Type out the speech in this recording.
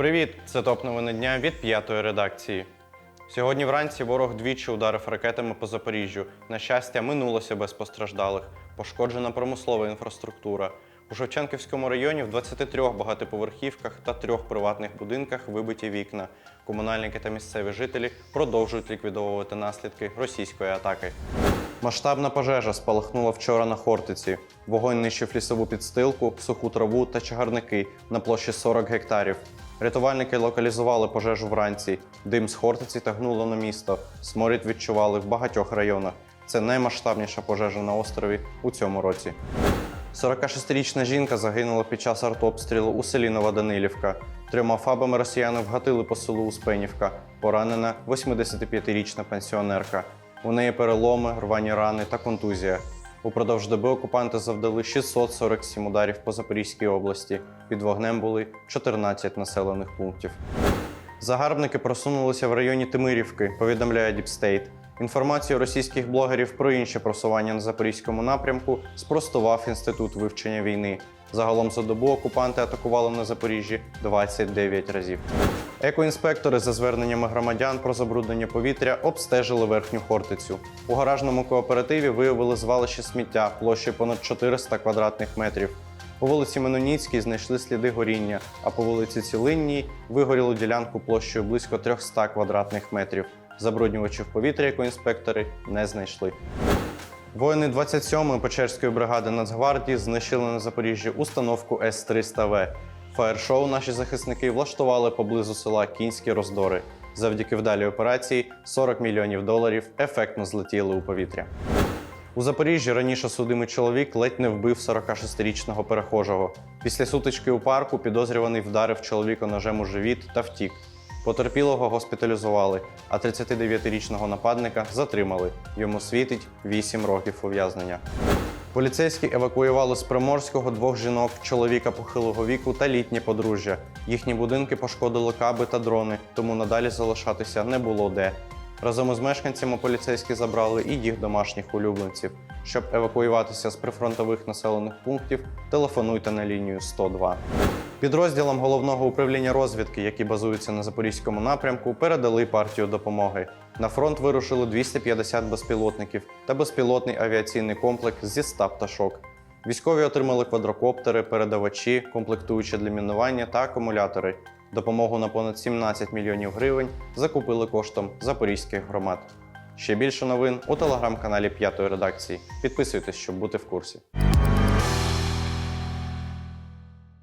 Привіт! Це топ новини дня від п'ятої редакції. Сьогодні вранці ворог двічі ударив ракетами по Запоріжжю. На щастя, минулося без постраждалих. Пошкоджена промислова інфраструктура. У Шевченківському районі в 23 багатоповерхівках та трьох приватних будинках вибиті вікна. Комунальники та місцеві жителі продовжують ліквідовувати наслідки російської атаки. Масштабна пожежа спалахнула вчора на Хортиці. Вогонь нищив лісову підстилку, суху траву та чагарники на площі 40 гектарів. Рятувальники локалізували пожежу вранці. Дим з Хортиці тагнуло на місто. Сморід відчували в багатьох районах. Це наймасштабніша пожежа на острові у цьому році. 46-річна жінка загинула під час артобстрілу у селі Новоданилівка. Трьома фабами росіяни вгатили по селу Успенівка. Поранена 85-річна пенсіонерка. У неї переломи, рвані рани та контузія. Упродовж доби окупанти завдали 647 ударів по Запорізькій області. Під вогнем були 14 населених пунктів. Загарбники просунулися в районі Тимирівки, повідомляє Діпстейт. Інформацію російських блогерів про інше просування на запорізькому напрямку спростував інститут вивчення війни. Загалом за добу окупанти атакували на Запоріжжі 29 разів. Екоінспектори за зверненнями громадян про забруднення повітря обстежили верхню хортицю. У гаражному кооперативі виявили звалище сміття площею понад 400 квадратних метрів. По вулиці Меноніцькій знайшли сліди горіння, а по вулиці Цілинній вигорілу ділянку площею близько 300 квадратних метрів. Забруднювачів повітря екоінспектори не знайшли. Воїни 27-ї Печерської бригади Нацгвардії знищили на Запоріжжі установку С-300В. Фаєр-шоу наші захисники влаштували поблизу села Кінські роздори. Завдяки вдалій операції 40 мільйонів доларів ефектно злетіли у повітря. У Запоріжжі раніше судимий чоловік ледь не вбив 46-річного перехожого. Після сутички у парку підозрюваний вдарив чоловіка ножем у живіт та втік. Потерпілого госпіталізували, а 39-річного нападника затримали. Йому світить 8 років ув'язнення. Поліцейські евакуювали з Приморського двох жінок, чоловіка похилого віку та літнє подружжя. Їхні будинки пошкодили каби та дрони, тому надалі залишатися не було де. Разом із мешканцями поліцейські забрали і їх домашніх улюбленців. Щоб евакуюватися з прифронтових населених пунктів, телефонуйте на лінію 102. Підрозділам головного управління розвідки, які базуються на запорізькому напрямку, передали партію допомоги. На фронт вирушили 250 безпілотників та безпілотний авіаційний комплекс зі 100 пташок. Військові отримали квадрокоптери, передавачі, комплектуючі для мінування та акумулятори. Допомогу на понад 17 мільйонів гривень закупили коштом запорізьких громад. Ще більше новин у телеграм-каналі П'ятої редакції. Підписуйтесь, щоб бути в курсі.